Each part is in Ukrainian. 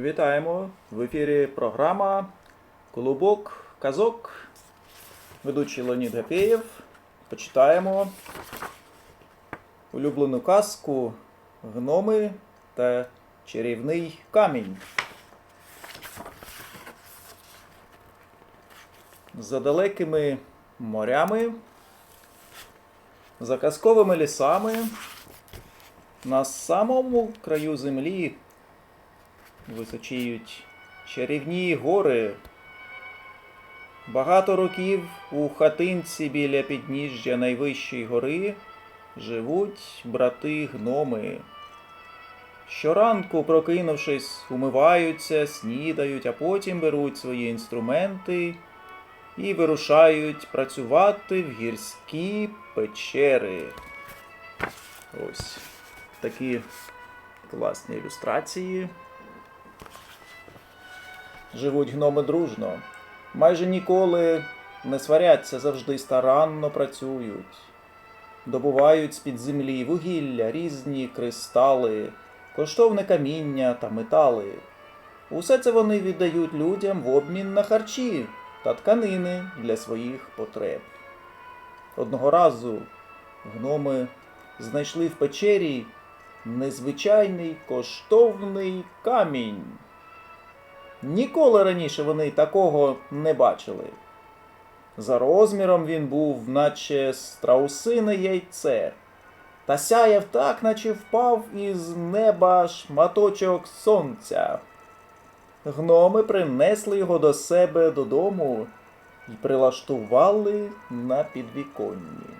Вітаємо в ефірі програма Колобок Казок. Ведучий Леонід Гапєєв. Почитаємо улюблену казку Гноми та чарівний камінь. За далекими морями, за казковими лісами, на самому краю землі височіють чарівні гори. Багато років у хатинці біля підніжжя найвищої гори живуть брати гноми. Щоранку, прокинувшись, умиваються, снідають, а потім беруть свої інструменти і вирушають працювати в гірські печери. Ось такі класні ілюстрації. Живуть гноми дружно. Майже ніколи не сваряться, завжди старанно працюють. Добувають з-під землі вугілля, різні кристали, коштовне каміння та метали. Усе це вони віддають людям в обмін на харчі та тканини для своїх потреб. Одного разу гноми знайшли в печері незвичайний коштовний камінь. Ніколи раніше вони такого не бачили. За розміром він був, наче страусине яйце, та сяяв так, наче впав із неба шматочок сонця. Гноми принесли його до себе додому і прилаштували на підвіконні.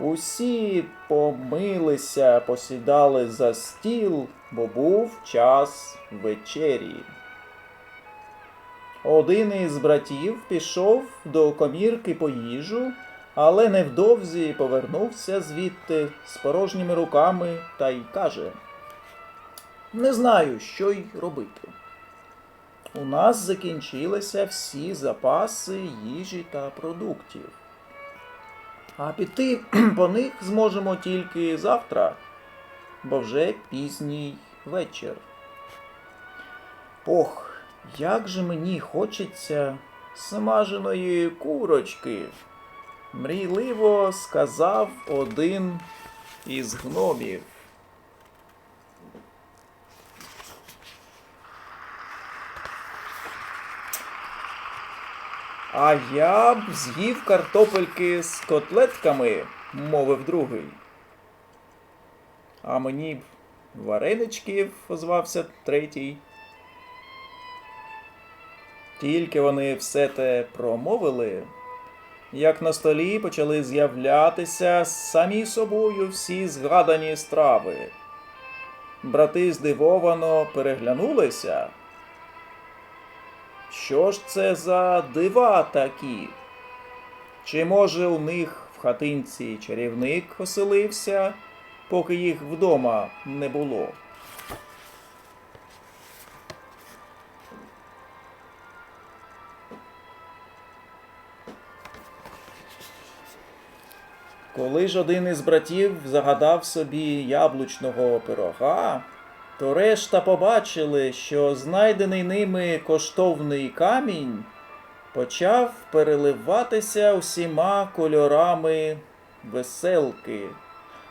Усі помилися, посідали за стіл, бо був час вечері. Один із братів пішов до комірки по їжу, але невдовзі повернувся звідти з порожніми руками та й каже: Не знаю, що й робити. У нас закінчилися всі запаси їжі та продуктів. А піти по них зможемо тільки завтра, бо вже пізній вечір. Ох, як же мені хочеться смаженої курочки, мрійливо сказав один із гномів. А я б з'їв картопельки з котлетками, мовив другий. А мені б вареничків, озвався третій. Тільки вони все те промовили, як на столі почали з'являтися самі собою всі згадані страви. Брати здивовано переглянулися. Що ж це за дива такі? Чи може у них в хатинці чарівник оселився, поки їх вдома не було? Коли ж один із братів загадав собі яблучного пирога, то решта побачили, що знайдений ними коштовний камінь почав переливатися усіма кольорами веселки,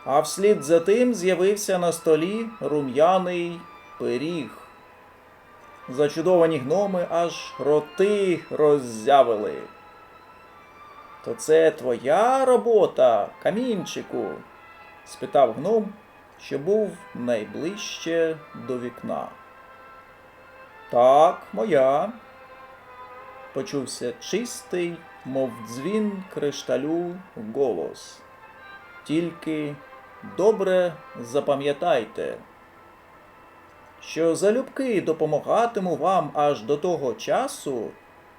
а вслід за тим з'явився на столі рум'яний пиріг. Зачудовані гноми аж роти роззявили. То це твоя робота, камінчику? спитав гном, що був найближче до вікна. Так, моя. Почувся чистий, мов дзвін кришталю голос. Тільки добре запам'ятайте, що залюбки допомагатиму вам аж до того часу,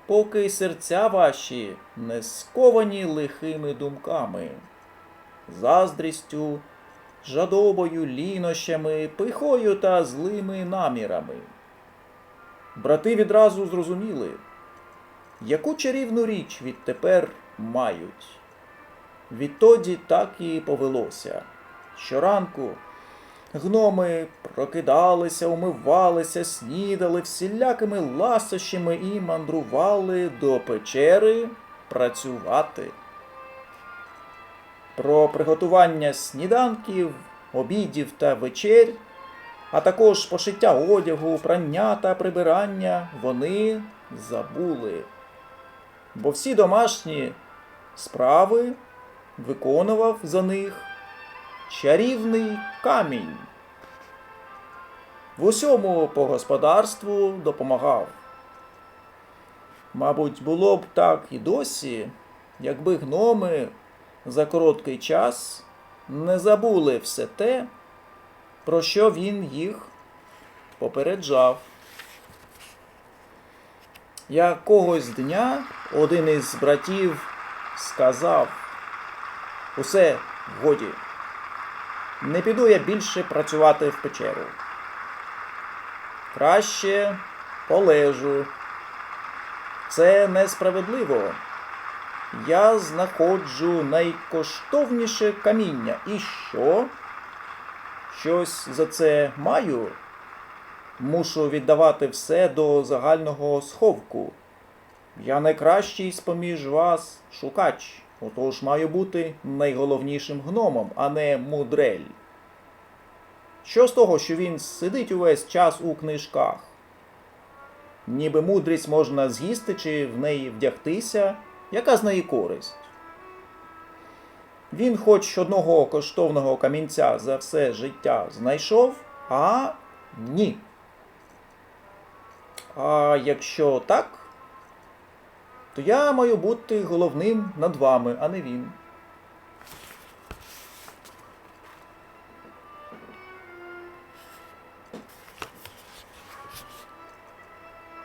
поки серця ваші не сковані лихими думками, заздрістю, жадобою, лінощами, пихою та злими намірами. Брати відразу зрозуміли, яку чарівну річ відтепер мають. Відтоді так і повелося. Щоранку Гноми прокидалися, умивалися, снідали всілякими ласощами і мандрували до печери працювати. Про приготування сніданків, обідів та вечерь, а також пошиття одягу, прання та прибирання вони забули. Бо всі домашні справи виконував за них чарівний камінь. В усьому по господарству допомагав. Мабуть, було б так і досі, якби гноми за короткий час не забули все те, про що він їх попереджав. Якогось дня один із братів сказав: Усе, годі, не піду я більше працювати в печеру. Краще полежу. Це несправедливо. Я знаходжу найкоштовніше каміння. І що? Щось за це маю? Мушу віддавати все до загального сховку. Я найкращий з-поміж вас шукач, отож маю бути найголовнішим гномом, а не мудрель. Що з того, що він сидить увесь час у книжках? Ніби мудрість можна з'їсти чи в неї вдягтися, яка з неї користь? Він хоч одного коштовного камінця за все життя знайшов, а ні. А якщо так, то я маю бути головним над вами, а не він.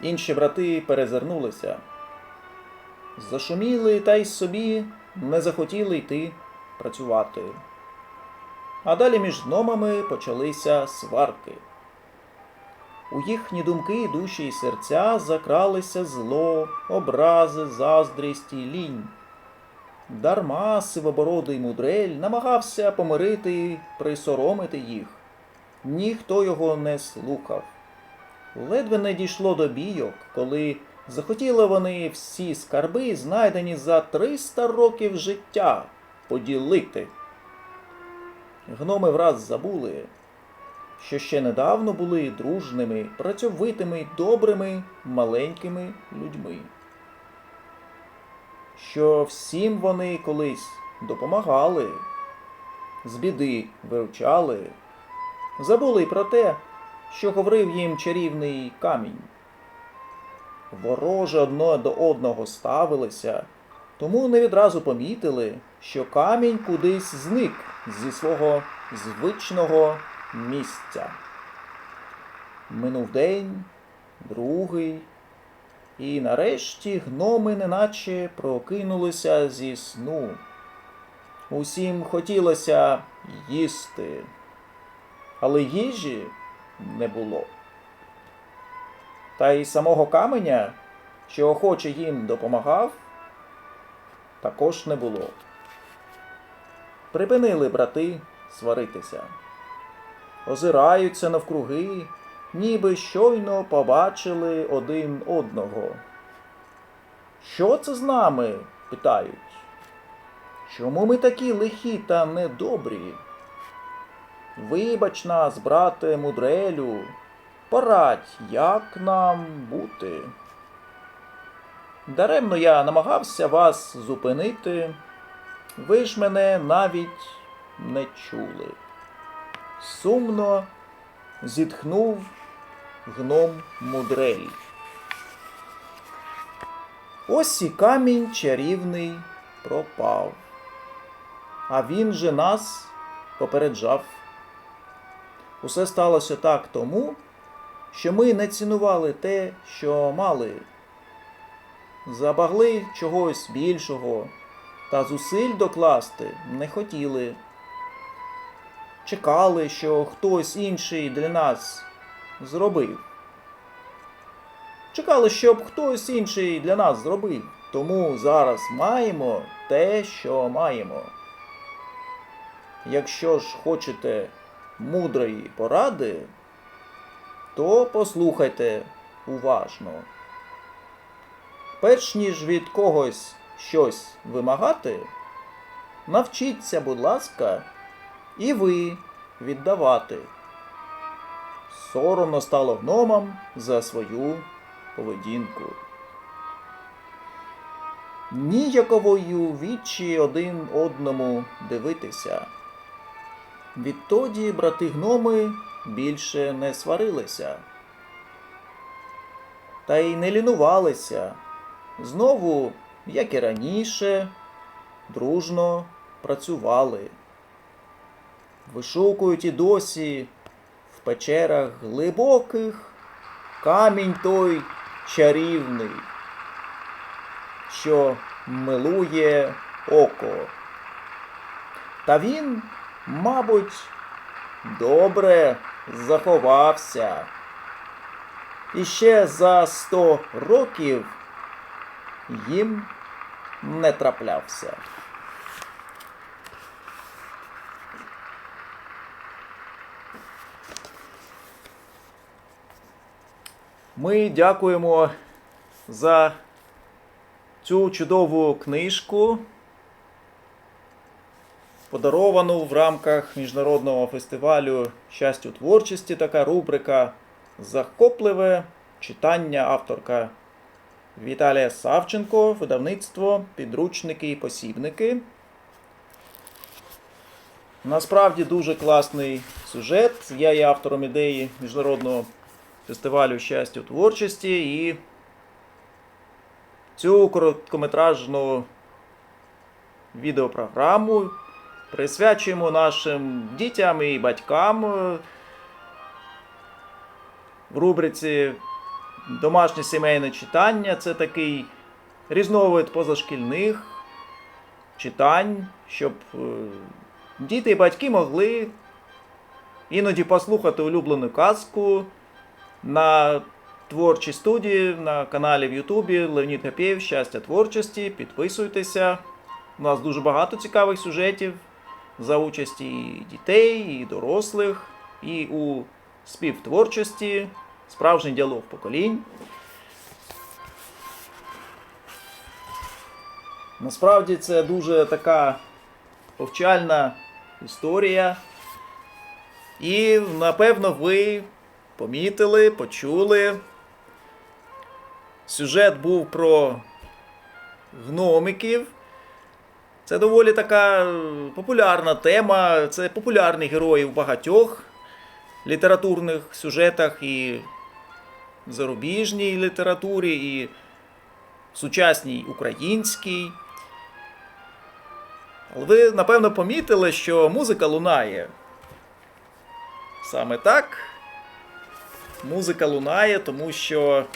Інші брати перезирнулися. Зашуміли та й собі не захотіли йти працювати. А далі між гномами почалися сварки. У їхні думки, душі й серця закралися зло, образи, заздрість і лінь. Дарма сивобородий мудрель намагався помирити присоромити їх. Ніхто його не слухав. Ледве не дійшло до бійок, коли захотіли вони всі скарби, знайдені за 300 років життя, поділити. Гноми враз забули, що ще недавно були дружними, працьовитими, добрими, маленькими людьми. Що всім вони колись допомагали, з біди виручали, забули про те, що говорив їм чарівний камінь. Вороже одне до одного ставилися, тому не відразу помітили, що камінь кудись зник зі свого звичного місця. Минув день, другий, і нарешті гноми неначе прокинулися зі сну. Усім хотілося їсти, але їжі не було. Та й самого каменя, що охоче їм допомагав, також не було. Припинили брати сваритися, озираються навкруги, ніби щойно побачили один одного. Що це з нами? питають. Чому ми такі лихі та недобрі? Вибач нас, брате мудрелю, порадь, як нам бути. Даремно я намагався вас зупинити, ви ж мене навіть не чули. Сумно зітхнув гном мудрель. Ось і камінь чарівний пропав. А він же нас попереджав. Усе сталося так тому, що ми не цінували те, що мали. Забагли чогось більшого, та зусиль докласти не хотіли. Чекали, що хтось інший для нас зробив. Чекали, щоб хтось інший для нас зробив. Тому зараз маємо те, що маємо. Якщо ж хочете мудрої поради, то послухайте уважно. Перш ніж від когось щось вимагати, навчіться, будь ласка, і ви віддавати. Соромно стало гномам за свою поведінку. Ніяковою вічі один одному дивитися. Відтоді брати гноми більше не сварилися. Та й не лінувалися. Знову, як і раніше, дружно працювали. Вишукують і досі в печерах глибоких камінь той чарівний, що милує око. Та він, мабуть, добре заховався. І ще за сто років їм не траплявся. Ми дякуємо за цю чудову книжку, подаровану в рамках міжнародного фестивалю щастя у творчості. Така рубрика Захопливе читання авторка Віталія Савченко, видавництво, підручники і посібники. Насправді дуже класний сюжет. Я є автором ідеї міжнародного фестивалю щастя творчості і цю короткометражну відеопрограму присвячуємо нашим дітям і батькам в рубриці Домашнє сімейне читання. Це такий різновид позашкільних читань, щоб е, діти і батьки могли іноді послухати улюблену казку на творчій студії на каналі в Ютубі Леонід Гапєєв Щастя творчості. Підписуйтеся. У нас дуже багато цікавих сюжетів за участі і дітей, і дорослих, і у співтворчості, справжній діалог поколінь. Насправді це дуже така повчальна історія. І напевно ви помітили, почули. Сюжет був про гномиків. Це доволі така е, популярна тема. Це популярні герої в багатьох літературних сюжетах і в зарубіжній літературі, і сучасній українській. Але ви, напевно, помітили, що музика лунає. Саме так. Музика лунає, тому що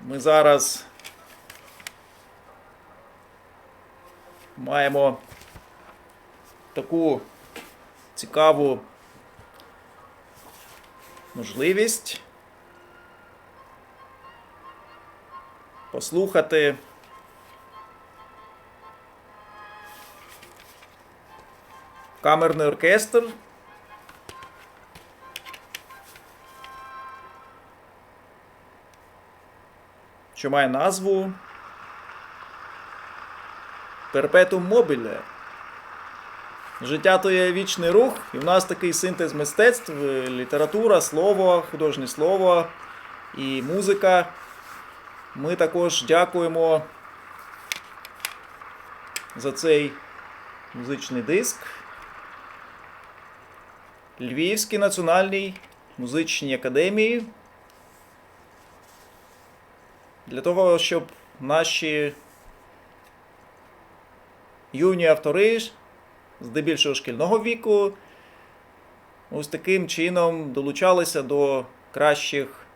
ми зараз маємо таку цікаву можливість послухати камерний оркестр. Що має назву Перпетум мобіле. Життя то є вічний рух, і в нас такий синтез мистецтв, е, література, слово, художнє слово і музика. Ми також дякуємо за цей музичний диск. Львівській національній музичній академії. Для того, щоб наші юні автори здебільшого шкільного віку ось таким чином долучалися до кращих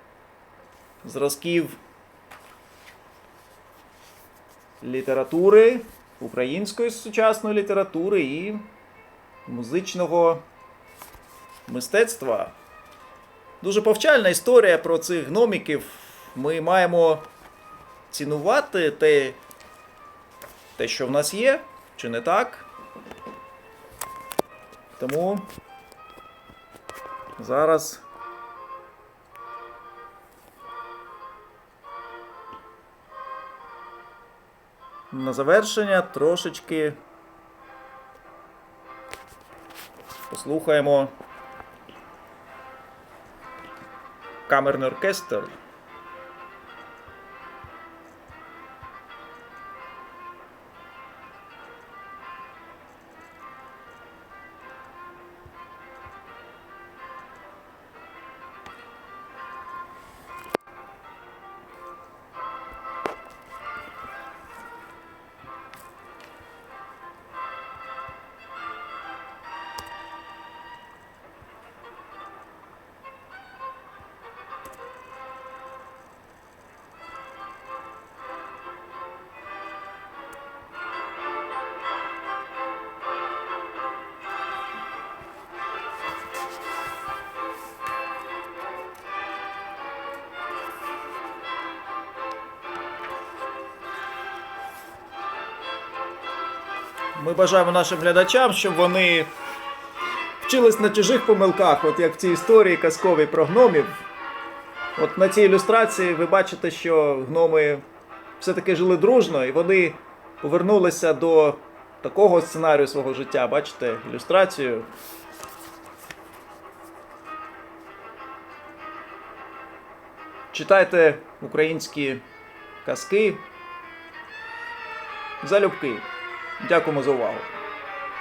зразків літератури, української сучасної літератури і музичного мистецтва. Дуже повчальна історія про цих гноміків. Ми маємо цінувати те, те, що в нас є, чи не так? Тому зараз. На завершення трошечки послухаємо камерний оркестр. Ми бажаємо нашим глядачам, щоб вони вчились на чужих помилках, от як в цій історії казковій про гномів. От на цій ілюстрації ви бачите, що гноми все-таки жили дружно, і вони повернулися до такого сценарію свого життя. Бачите ілюстрацію. Читайте українські казки. Залюбки. Дякуємо за увагу.